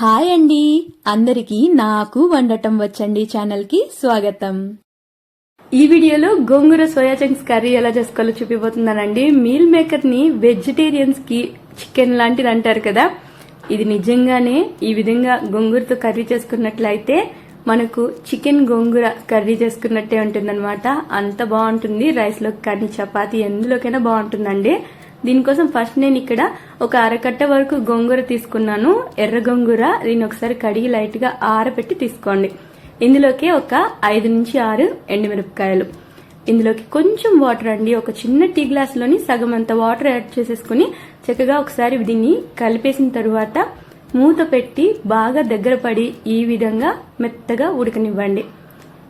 Hi అండి. అందరికీ నాకు వండటం వచ్చండి ఛానల్కి స్వాగతం. ఈ వీడియోలో గోంగూర సోయా చంక్స్ కర్రీ ఎలా చేసుకోవాలో చూపిపోతున్నానండి మీల్ మేకర్ని వెజిటేరియన్స్కి చికెన్ లాంటిది అంటారు కదా. ఇది నిజంగానే ఈ విధంగా గోంగూరతో కర్రీ చేసుకున్నట్లయితే మనకు చికెన్ గోంగూర కర్రీ చేసుకున్నట్టే ఉంటుందన్నమాట. అంత బాగుంటుంది. రైస్లో కానీ చపాతీ ఎందులోకైనా బాగుంటుందండి. దీనికోసం ఫస్ట్ నేను ఇక్కడ ఒక అరకట్ట వరకు గోంగూర తీసుకున్నాను. ఎర్ర గోంగూర దీన్ని ఒకసారి కడిగి లైట్గా ఆరబెట్టి తీసుకోండి. ఇందులోకి ఒక ఐదు నుంచి ఆరు ఎండుమిరపకాయలు. ఇందులోకి కొంచెం వాటర్ అండి. ఒక చిన్న టీ గ్లాస్లోని సగం అంత వాటర్ యాడ్ చేసేసుకుని చక్కగా ఒకసారి దీన్ని కలిపేసిన తరువాత మూత పెట్టి బాగా దగ్గర పడి ఈ విధంగా మెత్తగా ఉడకనివ్వండి.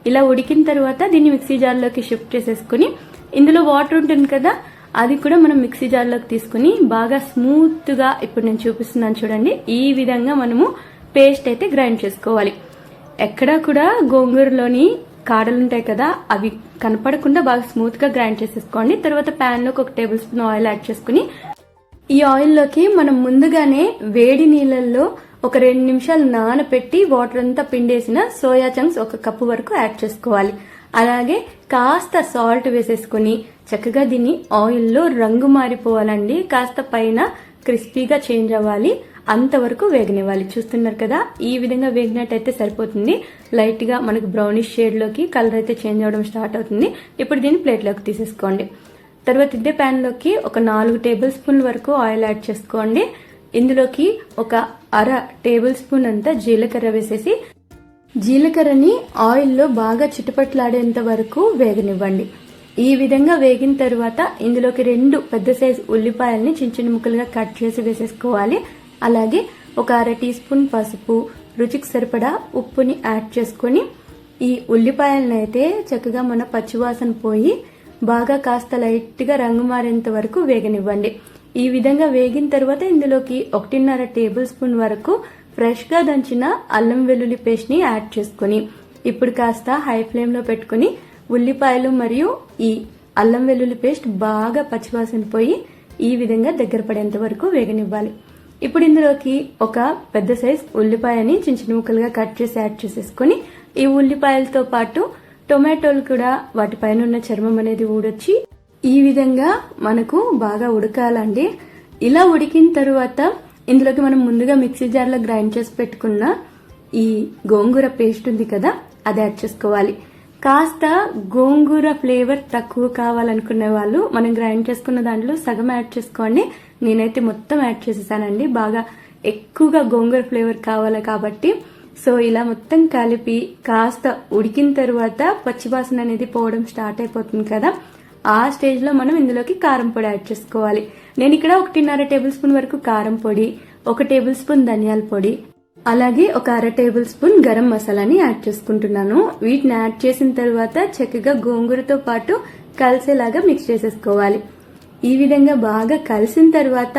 ఇలా ఉడికిన తర్వాత దీన్ని మిక్సీ జార్లోకి షిఫ్ట్ చేసేసుకుని ఇందులో వాటర్ ఉంటుంది కదా అది కూడా మనం మిక్సీ జార్లోకి తీసుకుని బాగా స్మూత్గా ఇప్పుడు నేను చూపిస్తున్నాను చూడండి. ఈ విధంగా మనము పేస్ట్ అయితే గ్రైండ్ చేసుకోవాలి. ఎక్కడా కూడా గోంగూరలోని కాడలు ఉంటాయి కదా అవి కనపడకుండా బాగా స్మూత్గా గ్రైండ్ చేసేసుకోండి. తర్వాత ప్యాన్లోకి ఒక టేబుల్ స్పూన్ ఆయిల్ యాడ్ చేసుకుని ఈ ఆయిల్లోకి మనం ముందుగానే వేడి నీళ్ళల్లో ఒక రెండు నిమిషాలు నానపెట్టి వాటర్ అంతా పిండేసిన సోయా చంక్స్ ఒక కప్పు వరకు యాడ్ చేసుకోవాలి. అలాగే కాస్త సాల్ట్ వేసేసుకుని చక్కగా దీన్ని ఆయిల్లో రంగు మారిపోవాలండి. కాస్త పైన క్రిస్పీగా చేంజ్ అవ్వాలి. అంతవరకు వేగనివ్వాలి. చూస్తున్నారు కదా ఈ విధంగా వేగినట్టయితే సరిపోతుంది. లైట్గా మనకు బ్రౌనిష్ షేడ్లోకి కలర్ అయితే చేంజ్ అవడం స్టార్ట్ అవుతుంది. ఇప్పుడు దీన్ని ప్లేట్లోకి తీసేసుకోండి. తర్వాత ఇదే ప్యాన్లోకి ఒక నాలుగు టేబుల్ స్పూన్ల వరకు ఆయిల్ యాడ్ చేసుకోండి. ఇందులోకి ఒక అర టేబుల్ స్పూన్ అంతా జీలకర్ర వేసేసి జీలకర్రని ఆయిల్లో బాగా చిటుపట్లాడేంత వరకు వేగనివ్వండి. ఈ విధంగా వేగిన తర్వాత ఇందులోకి రెండు పెద్ద సైజు ఉల్లిపాయల్ని చిన్న చిన్న ముక్కలుగా కట్ చేసి వేసేసుకోవాలి. అలాగే ఒక అర టీ స్పూన్ పసుపు రుచికి సరిపడా ఉప్పుని యాడ్ చేసుకొని ఈ ఉల్లిపాయలను అయితే చక్కగా మన పచ్చివాసన పోయి బాగా కాస్త లైట్గా రంగు మారేంత వరకు వేగనివ్వండి. ఈ విధంగా వేగిన తర్వాత ఇందులోకి ఒకటిన్నర టేబుల్ స్పూన్ వరకు ఫ్రెష్గా దంచిన అల్లం వెల్లుల్లి పేస్ట్ని యాడ్ చేసుకుని ఇప్పుడు కాస్త హై ఫ్లేమ్లో పెట్టుకుని ఉల్లిపాయలు మరియు ఈ అల్లం వెల్లుల్లి పేస్ట్ బాగా పచ్చివాసన పోయి ఈ విధంగా దగ్గర పడేంత వరకు వేగనివ్వాలి. ఇప్పుడు ఇందులోకి ఒక పెద్ద సైజ్ ఉల్లిపాయని చిన్న చిన్న ముక్కలుగా కట్ చేసి యాడ్ చేసేసుకుని ఈ ఉల్లిపాయలతో పాటు టొమాటోలు కూడా వాటిపైన ఉన్న చర్మం అనేది ఊడొచ్చి ఈ విధంగా మనకు బాగా ఉడకాలండి. ఇలా ఉడికిన తరువాత ఇందులోకి మనం ముందుగా మిక్సీ జార్లో గ్రైండ్ చేసి పెట్టుకున్న ఈ గోంగూర పేస్ట్ ఉంది కదా అది యాడ్ చేసుకోవాలి. కాస్త గోంగూర ఫ్లేవర్ తక్కువ కావాలనుకునే వాళ్ళు మనం గ్రైండ్ చేసుకున్న దాంట్లో సగం యాడ్ చేసుకోండి. నేనైతే మొత్తం యాడ్ చేసేసానండి. బాగా ఎక్కువగా గోంగూర ఫ్లేవర్ కావాలి కాబట్టి. సో ఇలా మొత్తం కలిపి కాస్త ఉడికిన తర్వాత పచ్చివాసన అనేది పోవడం స్టార్ట్ అయిపోతుంది కదా. ఆ స్టేజ్లో మనం ఇందులోకి కారం పొడి యాడ్ చేసుకోవాలి. నేను ఇక్కడ ఒకటిన్నర టేబుల్ స్పూన్ వరకు కారం పొడి ఒక టేబుల్ స్పూన్ ధనియాల పొడి అలాగే ఒక అర టేబుల్ స్పూన్ గరం మసాలాని యాడ్ చేసుకుంటున్నాను. వీటిని యాడ్ చేసిన తర్వాత చక్కగా గోంగూరతో పాటు కలిసేలాగా మిక్స్ చేసేసుకోవాలి. ఈ విధంగా బాగా కలిసిన తర్వాత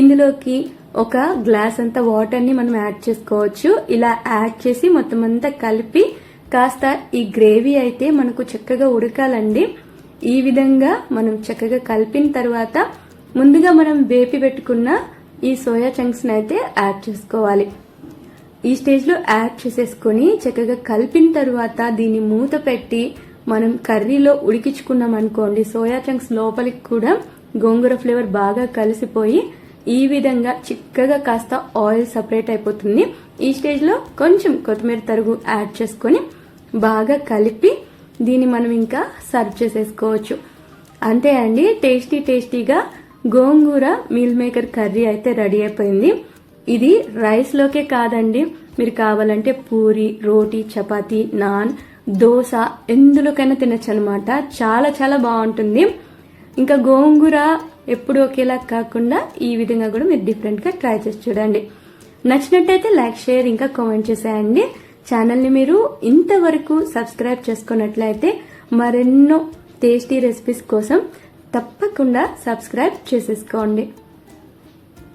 ఇందులోకి ఒక గ్లాస్ అంతా వాటర్ని మనం యాడ్ చేసుకోవచ్చు. ఇలా యాడ్ చేసి మొత్తం అంతా కలిపి కాస్త ఈ గ్రేవీ అయితే మనకు చక్కగా ఉడకాలండి. ఈ విధంగా మనం చక్కగా కలిపిన తర్వాత ముందుగా మనం వేపి పెట్టుకున్న ఈ సోయా చంక్స్ అయితే యాడ్ చేసుకోవాలి. ఈ స్టేజ్లో యాడ్ చేసేసుకొని చక్కగా కలిపిన తర్వాత దీన్ని మూత పెట్టి మనం కర్రీలో ఉడికించుకున్నాం అనుకోండి సోయా చంక్స్ లోపలికి కూడా గోంగూర ఫ్లేవర్ బాగా కలిసిపోయి ఈ విధంగా చిక్కగా కాస్త ఆయిల్ సపరేట్ అయిపోతుంది. ఈ స్టేజ్లో కొంచెం కొత్తిమీర తరుగు యాడ్ చేసుకొని బాగా కలిపి దీన్ని మనం ఇంకా సర్వ్ చేసేసుకోవచ్చు. అంతే అండి టేస్టీ టేస్టీగా గోంగూర మీల్ మేకర్ కర్రీ అయితే రెడీ అయిపోయింది. ఇది రైస్ లోకే కాదండి. మీరు కావాలంటే పూరి రోటీ చపాతీ నాన్ దోశ ఎందులోకైనా తినచ్చు అనమాట చాలా చాలా బాగుంటుంది. ఇంకా గోంగూర ఎప్పుడు ఒకేలా కాకుండా ఈ విధంగా కూడా మీరు డిఫరెంట్గా ట్రై చేసి చూడండి. నచ్చినట్టయితే లైక్ షేర్ ఇంకా కామెంట్ చేసేయండి. ఛానల్ని మీరు ఇంతవరకు సబ్స్క్రైబ్ చేసుకున్నట్లయితే మరెన్నో టేస్టీ రెసిపీస్ కోసం తప్పకుండా సబ్స్క్రైబ్ చేసేసుకోండి.